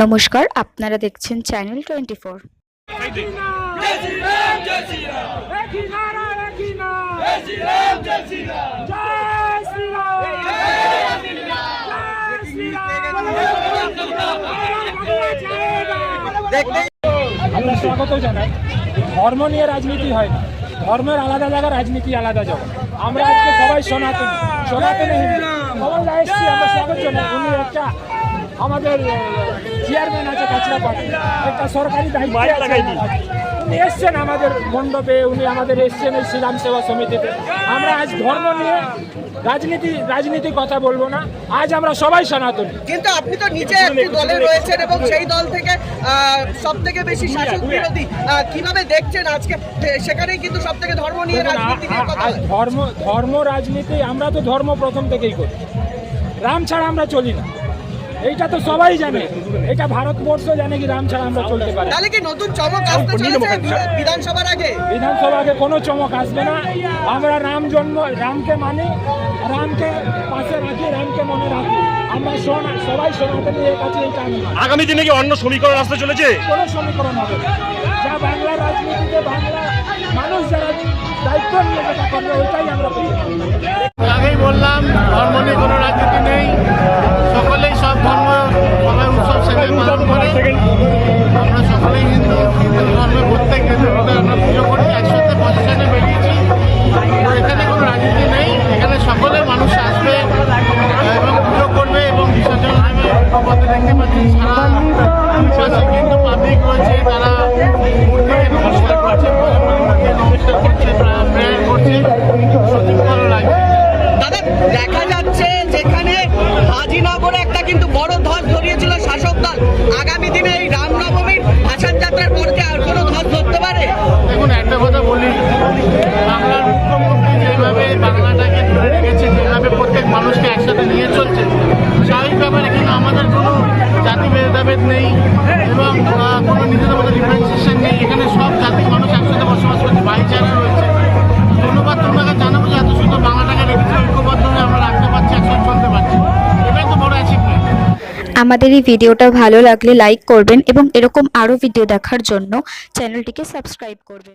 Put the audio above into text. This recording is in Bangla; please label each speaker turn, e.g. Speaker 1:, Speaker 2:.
Speaker 1: নমস্কার, আপনারা দেখছেন চ্যানেল টোয়েন্টি ফোর
Speaker 2: আমরা স্বাগত জানাই। ধর্ম নিয়ে রাজনীতি হয় না। ধর্মের আলাদা জায়গা, রাজনীতি আলাদা জায়গা। আমরা আজকে সবাই সনাতন সনাতনী সবাই আমরা স্বাগত জানাই। উনি একটা আমাদের চেয়ারম্যান আছে কাছড়া পার্টি একটা সরকারি দায়িত্ব উনি এসছেন আমাদের মণ্ডপে উনি আমাদের এসছেন এই শ্রীরাম সেবা সমিতিতে। আমরা আজ ধর্ম নিয়ে রাজনীতি রাজনীতি কথা বলব না। আজ আমরা সবাই সনাতনী।
Speaker 3: কিন্তু আপনি তো নিজে একটি দলে রয়েছেন এবং সেই দল থেকে সব থেকে বেশি শাসক বিরোধী কীভাবে দেখছেন আজকে? সেখানেই কিন্তু সব থেকে ধর্ম নিয়ে রাজনীতি নিয়ে কথা
Speaker 2: ধর্ম ধর্ম রাজনীতি আমরা তো ধর্ম প্রথম থেকেই করি। রাম ছাড়া আমরা চলি না। এইটা তো সবাই জানে। এটা ভারতবর্ষ জানে কি রাম ছাড়া আমরা চলতে পারি।
Speaker 3: তাহলে কি নতুন চমক আসতে চলেছে বিধানসভার আগে?
Speaker 2: বিধানসভাকে কোনো চমক আসবে না। আমরা রাম জন্ম রামকে মানি রামকে পাশে রাখি রামকে মনে রাখি। আমরা সোনা সবাই সনাতনী এর কাছে এইটা আমি
Speaker 4: আগামী দিনে কি অন্য সমীকরণ আসতে চলেছে?
Speaker 2: কোনো সমীকরণ হবে যা বাংলা রাজনীতিতে বাংলা মানুষ যারা দায়িত্ব নিয়ে যেটা করবে ওইটাই আমরা পেয়ে
Speaker 5: আগেই বললাম ধর্ম নিয়ে কোনো রাজনীতি নেই। দেখতে পাচ্ছেন সারা পাশে কিন্তু পাবলিক রয়েছে তারা নমস্কার করছে নমস্কার করছে প্রেয়ার করছে সত্যি ভালো লাগছে
Speaker 3: দাদা, দেখা যাচ্ছে যেখানে হাজিনগরে একটা কিন্তু বড় ধস ধরিয়েছিল শাসক দল। আগামী দিনে এই রামনবমীর
Speaker 5: এবং কোনো নিজেদের মধ্যে ডিফারেন্সিয়েশন নেই। এখানে সব জাতির মানুষ একসাথে বসবাস করছে ভাইচারা রয়েছে। ধন্যবাদ জানাব যে এত সুন্দর বাংলাটাকে রেখেছে, ঐক্যবদ্ধ হয়ে আমরা রাখতে পারছি, একসাথে চলতে পারছি। এটাই তো বড় অ্যাচিভমেন্ট
Speaker 1: আমাদের এই ভিডিওটা ভালো লাগলে লাইক করবেন এবং এরকম আরও ভিডিও দেখার জন্য চ্যানেলটিকে সাবস্ক্রাইব করবেন।